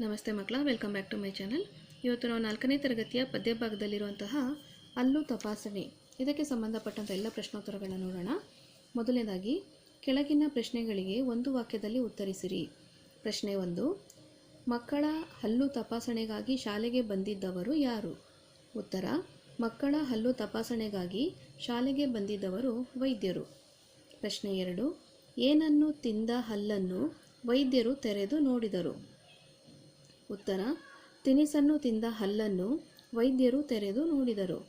ನಮಸ್ತೆ ಮಕ್ಕಳ welcome back to my channel ಇವತ್ತು ನಾವು ನಾಲ್ಕನೇ ತರಗತಿಯ ಪದ್ಯ ಭಾಗದಲ್ಲಿರುವಂತಹ ಅಲ್ಲು ತಪಾಸಣೆ. ಇದಕ್ಕೆ ಸಂಬಂಧಪಟ್ಟಂಥ ಎಲ್ಲ ಪ್ರಶ್ನೋತ್ತರಗಳನ್ನು ನೋಡೋಣ. ಮೊದಲನೇದಾಗಿ, ಕೆಳಗಿನ ಪ್ರಶ್ನೆಗಳಿಗೆ ಒಂದು ವಾಕ್ಯದಲ್ಲಿ ಉತ್ತರಿಸಿರಿ. ಪ್ರಶ್ನೆ ಒಂದು, ಮಕ್ಕಳ ಹಲ್ಲು ತಪಾಸಣೆಗಾಗಿ ಶಾಲೆಗೆ ಬಂದಿದ್ದವರು ಯಾರು? ಉತ್ತರ, ಮಕ್ಕಳ ಹಲ್ಲು ತಪಾಸಣೆಗಾಗಿ ಶಾಲೆಗೆ ಬಂದಿದ್ದವರು ವೈದ್ಯರು. ಪ್ರಶ್ನೆ ಎರಡು, ಏನನ್ನು ತಿಂದ ಹಲ್ಲನ್ನು ವೈದ್ಯರು ತೆರೆದು ನೋಡಿದರು? ಉತ್ತರ, ತಿನಿಸನ್ನು ತಿಂದ ಹಲ್ಲನ್ನು ವೈದ್ಯರು ತೆರೆದು ನೋಡಿದರು.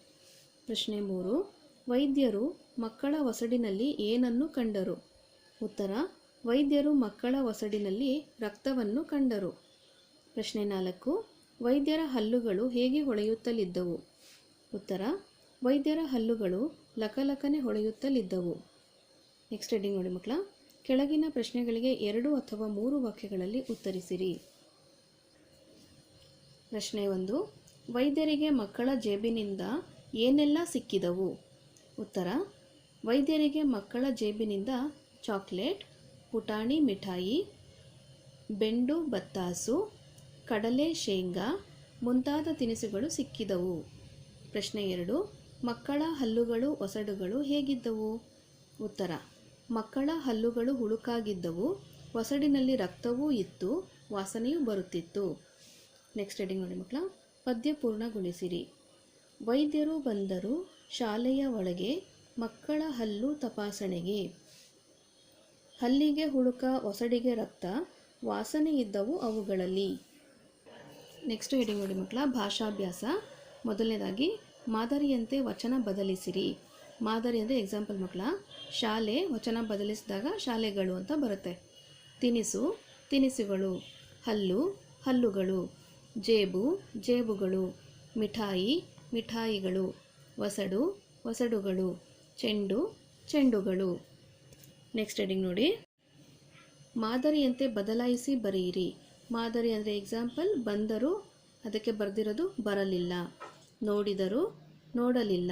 ಪ್ರಶ್ನೆ ಮೂರು, ವೈದ್ಯರು ಮಕ್ಕಳ ಒಸಡಿನಲ್ಲಿ ಏನನ್ನು ಕಂಡರು? ಉತ್ತರ, ವೈದ್ಯರು ಮಕ್ಕಳ ಒಸಡಿನಲ್ಲಿ ರಕ್ತವನ್ನು ಕಂಡರು. ಪ್ರಶ್ನೆ ನಾಲ್ಕು, ವೈದ್ಯರ ಹಲ್ಲುಗಳು ಹೇಗೆ ಹೊಳೆಯುತ್ತಲಿದ್ದವು? ಉತ್ತರ, ವೈದ್ಯರ ಹಲ್ಲುಗಳು ಲಕಲಕನೆ ಹೊಳೆಯುತ್ತಲಿದ್ದವು. ನೆಕ್ಸ್ಟ್ ಹೆಡ್ಡಿಂಗ್ ನೋಡಿ ಮಕ್ಕಳ, ಕೆಳಗಿನ ಪ್ರಶ್ನೆಗಳಿಗೆ ಎರಡು ಅಥವಾ ಮೂರು ವಾಕ್ಯಗಳಲ್ಲಿ ಉತ್ತರಿಸಿರಿ. ಪ್ರಶ್ನೆ ಒಂದು, ವೈದ್ಯರಿಗೆ ಮಕ್ಕಳ ಜೇಬಿನಿಂದ ಏನೆಲ್ಲ ಸಿಕ್ಕಿದವು? ಉತ್ತರ, ವೈದ್ಯರಿಗೆ ಮಕ್ಕಳ ಜೇಬಿನಿಂದ ಚಾಕ್ಲೇಟ್, ಪುಟಾಣಿ ಮಿಠಾಯಿ, ಬೆಂಡು ಬತ್ತಾಸು, ಕಡಲೆ ಶೇಂಗಾ ಮುಂತಾದ ತಿನಿಸುಗಳು ಸಿಕ್ಕಿದವು. ಪ್ರಶ್ನೆ ಎರಡು, ಮಕ್ಕಳ ಹಲ್ಲುಗಳು ಒಸಡುಗಳು ಹೇಗಿದ್ದವು? ಉತ್ತರ, ಮಕ್ಕಳ ಹಲ್ಲುಗಳು ಹುಳುಕಾಗಿದ್ದವು, ಒಸಡಿನಲ್ಲಿ ರಕ್ತವೂ ಇತ್ತು, ವಾಸನೆಯೂ ಬರುತ್ತಿತ್ತು. ನೆಕ್ಸ್ಟ್ ಹೆಡಿಂಗ್ ನೋಡಿ ಮಕ್ಕಳ. ಪದ್ಯ ಪೂರ್ಣಗೊಳಿಸಿರಿ. ವೈದ್ಯರು ಬಂದರು ಶಾಲೆಯ ಒಳಗೆ ಮಕ್ಕಳ ಹಲ್ಲು ತಪಾಸಣೆಗೆ. ಹಲ್ಲಿಗೆ ಹುಳುಕ ಒಸಡಿಗೆ ರಕ್ತ, ವಾಸನೆ ಇದ್ದವು ಅವುಗಳಲ್ಲಿ. ನೆಕ್ಸ್ಟ್ ಹೆಡಿಂಗ್ ನೋಡಿ ಮಕ್ಕಳ, ಭಾಷಾಭ್ಯಾಸ. ಮೊದಲನೇದಾಗಿ, ಮಾದರಿಯಂತೆ ವಚನ ಬದಲಿಸಿರಿ. ಮಾದರಿ ಅಂದರೆ ಎಕ್ಸಾಂಪಲ್ ಮಕ್ಕಳ, ಶಾಲೆ ವಚನ ಬದಲಿಸಿದಾಗ ಶಾಲೆಗಳು ಅಂತ ಬರುತ್ತೆ. ತಿನಿಸು, ತಿನಿಸುಗಳು. ಹಲ್ಲು, ಹಲ್ಲುಗಳು. ಜೇಬು, ಜೇಬುಗಳು, ಮಿಠಾಯಿ, ಮಿಠಾಯಿಗಳು ಒಸಡು ಒಸಡುಗಳು ಚೆಂಡು, ಚೆಂಡುಗಳು. ನೆಕ್ಸ್ಟ್ ಹೆಡಿಂಗ್ ನೋಡಿ. ಮಾದರಿಯಂತೆ ಬದಲಾಯಿಸಿ ಬರೆಯಿರಿ. ಮಾದರಿ ಅಂದರೆ ಎಕ್ಸಾಂಪಲ್ ಬಂದರು, ಅದಕ್ಕೆ ಬರೆದಿರೋದು ಬರಲಿಲ್ಲ. ನೋಡಿದರು, ನೋಡಲಿಲ್ಲ.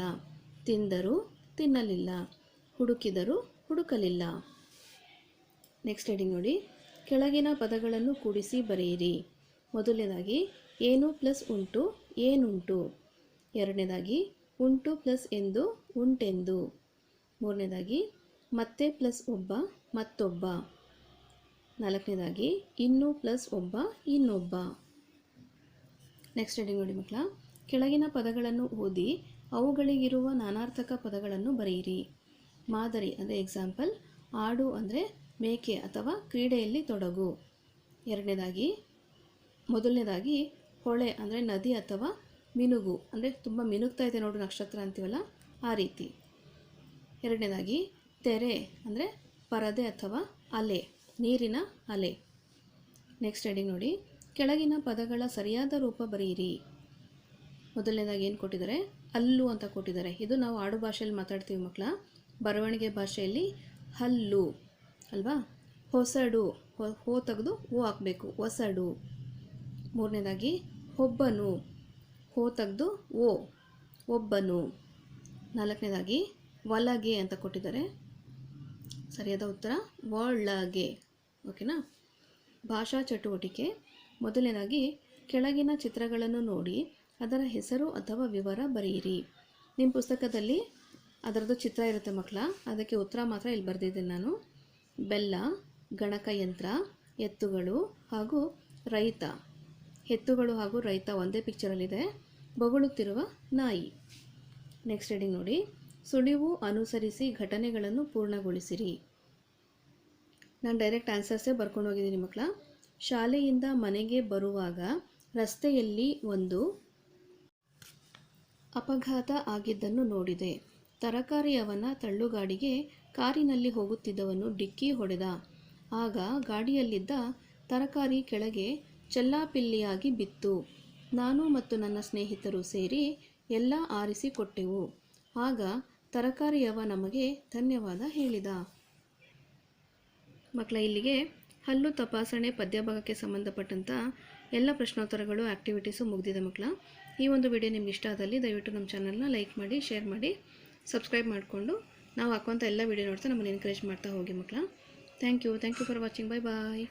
ತಿಂದರು, ತಿನ್ನಲಿಲ್ಲ. ಹುಡುಕಿದರು, ಹುಡುಕಲಿಲ್ಲ. ನೆಕ್ಸ್ಟ್ ಹೆಡಿಂಗ್ ನೋಡಿ. ಕೆಳಗಿನ ಪದಗಳನ್ನು ಕೂಡಿಸಿ ಬರೆಯಿರಿ. ಮೊದಲನೇದಾಗಿ ಏನು ಪ್ಲಸ್ ಉಂಟು, ಏನುಂಟು? ಎರಡನೇದಾಗಿ ಉಂಟು ಪ್ಲಸ್ ಎಂದು, ಉಂಟೆಂದು. ಮೂರನೇದಾಗಿ ಮತ್ತೆ ಪ್ಲಸ್ ಒಬ್ಬ, ಮತ್ತೊಬ್ಬ. ನಾಲ್ಕನೇದಾಗಿ ಇನ್ನು ಪ್ಲಸ್ ಒಬ್ಬ, ಇನ್ನೊಬ್ಬ. ನೆಕ್ಸ್ಟ್ ರೀಡಿಂಗ್ ನೋಡಿ ಮಕ್ಕಳ. ಕೆಳಗಿನ ಪದಗಳನ್ನು ಓದಿ, ಅವುಗಳಿಗಿರುವ ನಾನಾರ್ಥಕ ಪದಗಳನ್ನು ಬರೆಯಿರಿ. ಮಾದರಿ ಅಂದರೆ ಎಕ್ಸಾಂಪಲ್ ಆಡು ಅಂದರೆ ಮೇಕೆ ಅಥವಾ ಕ್ರೀಡೆಯಲ್ಲಿ ತೊಡಗು. ಎರಡನೇದಾಗಿ ಮೊದಲನೇದಾಗಿ ಹೊಳೆ ಅಂದರೆ ನದಿ ಅಥವಾ ಮಿನುಗು. ಅಂದರೆ ತುಂಬ ಮಿನುಗ್ತಾ ಇದೆ ನೋಡು ನಕ್ಷತ್ರ ಅಂತೀವಲ್ಲ, ಆ ರೀತಿ. ಎರಡನೇದಾಗಿ ತೆರೆ ಅಂದರೆ ಪರದೆ ಅಥವಾ ಅಲೆ, ನೀರಿನ ಅಲೆ. ನೆಕ್ಸ್ಟ್ ಹೆಡಿಂಗ್ ನೋಡಿ, ಕೆಳಗಿನ ಪದಗಳ ಸರಿಯಾದ ರೂಪ ಬರೆಯಿರಿ. ಮೊದಲನೇದಾಗಿ ಏನು ಕೊಟ್ಟಿದ್ದಾರೆ? ಹಲ್ಲು ಅಂತ ಕೊಟ್ಟಿದ್ದಾರೆ. ಇದು ನಾವು ಆಡು ಭಾಷೆಯಲ್ಲಿ ಮಾತಾಡ್ತೀವಿ ಮಕ್ಕಳ ಬರವಣಿಗೆ ಭಾಷೆಯಲ್ಲಿ ಹಲ್ಲು, ಅಲ್ವಾ? ಹೊಸಡು, ಹೋ ತೆಗೆದು ಹೂ ಹಾಕಬೇಕು. ಹೊಸಡು. ಮೂರನೇದಾಗಿ, ಒಬ್ಬನು ಹೋ ತೆಗೆದು ಓ, ಒಬ್ಬನು. ನಾಲ್ಕನೇದಾಗಿ ಒಳಗೆ ಅಂತ ಕೊಟ್ಟಿದ್ದಾರೆ. ಸರಿಯಾದ ಉತ್ತರ ಒಳಗೆ ಓಕೆನಾ? ಭಾಷಾ ಚಟುವಟಿಕೆ. ಮೊದಲನೇದಾಗಿ, ಕೆಳಗಿನ ಚಿತ್ರಗಳನ್ನು ನೋಡಿ, ಅದರ ಹೆಸರು ಅಥವಾ ವಿವರ ಬರೆಯಿರಿ. ನಿಮ್ಮ ಪುಸ್ತಕದಲ್ಲಿ ಅದರದ್ದು ಚಿತ್ರ ಇರುತ್ತೆ ಮಕ್ಕಳ, ಅದಕ್ಕೆ ಉತ್ತರ ಮಾತ್ರ ಇಲ್ಲಿ ಬರೆದಿದ್ದೇನೆ ನಾನು. ಬೆಲ್ಲ, ಗಣಕಯಂತ್ರ, ಎತ್ತುಗಳು ಹಾಗೂ ರೈತ. ಎತ್ತುಗಳು ಹಾಗೂ ರೈತ ಒಂದೇ ಪಿಕ್ಚರಲ್ಲಿದೆ ಬೊಗಳುತ್ತಿರುವ ನಾಯಿ. ನೆಕ್ಸ್ಟ್ ರೀಡಿಂಗ್ ನೋಡಿ. ಸುಳಿವು ಅನುಸರಿಸಿ ಘಟನೆಗಳನ್ನು ಪೂರ್ಣಗೊಳಿಸಿರಿ. ನಾನು ಡೈರೆಕ್ಟ್ ಆನ್ಸರ್ಸೇ ಬರ್ಕೊಂಡು ಹೋಗಿದ್ದೀನಿ ಮಕ್ಕಳ. ಶಾಲೆಯಿಂದ ಮನೆಗೆ ಬರುವಾಗ ರಸ್ತೆಯಲ್ಲಿ ಒಂದು ಅಪಘಾತ ಆಗಿದ್ದನ್ನು ನೋಡಿದೆ. ತರಕಾರಿಯವನ ತಳ್ಳುಗಾಡಿಗೆ ಕಾರಿನಲ್ಲಿ ಹೋಗುತ್ತಿದ್ದವನು ಡಿಕ್ಕಿ ಹೊಡೆದ. ಆಗ ಗಾಡಿಯಲ್ಲಿದ್ದ ತರಕಾರಿ ಕೆಳಗೆ ಚೆಲ್ಲಾಪಿಲ್ಲಿಯಾಗಿ ಬಿತ್ತು. ನಾನು ಮತ್ತು ನನ್ನ ಸ್ನೇಹಿತರು ಸೇರಿ ಎಲ್ಲ ಆರಿಸಿ ಕೊಟ್ಟೆವು ಆಗ ತರಕಾರಿಯವ ನಮಗೆ ಧನ್ಯವಾದ ಹೇಳಿದ. ಮಕ್ಕಳ, ಇಲ್ಲಿಗೆ ಹಲ್ಲು ತಪಾಸಣೆ ಪದ್ಯಭಾಗಕ್ಕೆ ಸಂಬಂಧಪಟ್ಟಂಥ ಎಲ್ಲ ಪ್ರಶ್ನೋತ್ತರಗಳು ಆ್ಯಕ್ಟಿವಿಟೀಸು ಮುಗಿದಿದೆ ಮಕ್ಕಳ. ಈ ಒಂದು ವಿಡಿಯೋ ನಿಮ್ಗೆ ಇಷ್ಟ ಆದಲ್ಲಿ ದಯವಿಟ್ಟು ನಮ್ಮ ಚಾನಲ್ನ ಲೈಕ್ ಮಾಡಿ ಶೇರ್ ಮಾಡಿ ಸಬ್ಸ್ಕ್ರೈಬ್ ಮಾಡಿಕೊಂಡು ನಾವು ಹಾಕುವಂಥ ಎಲ್ಲ ವಿಡಿಯೋ ನೋಡ್ತಾ ನಮ್ಮನ್ನು ಎನ್ಕರೇಜ್ ಮಾಡ್ತಾ ಹೋಗಿ ಮಕ್ಕಳ. Thank you thank you for watching bye bye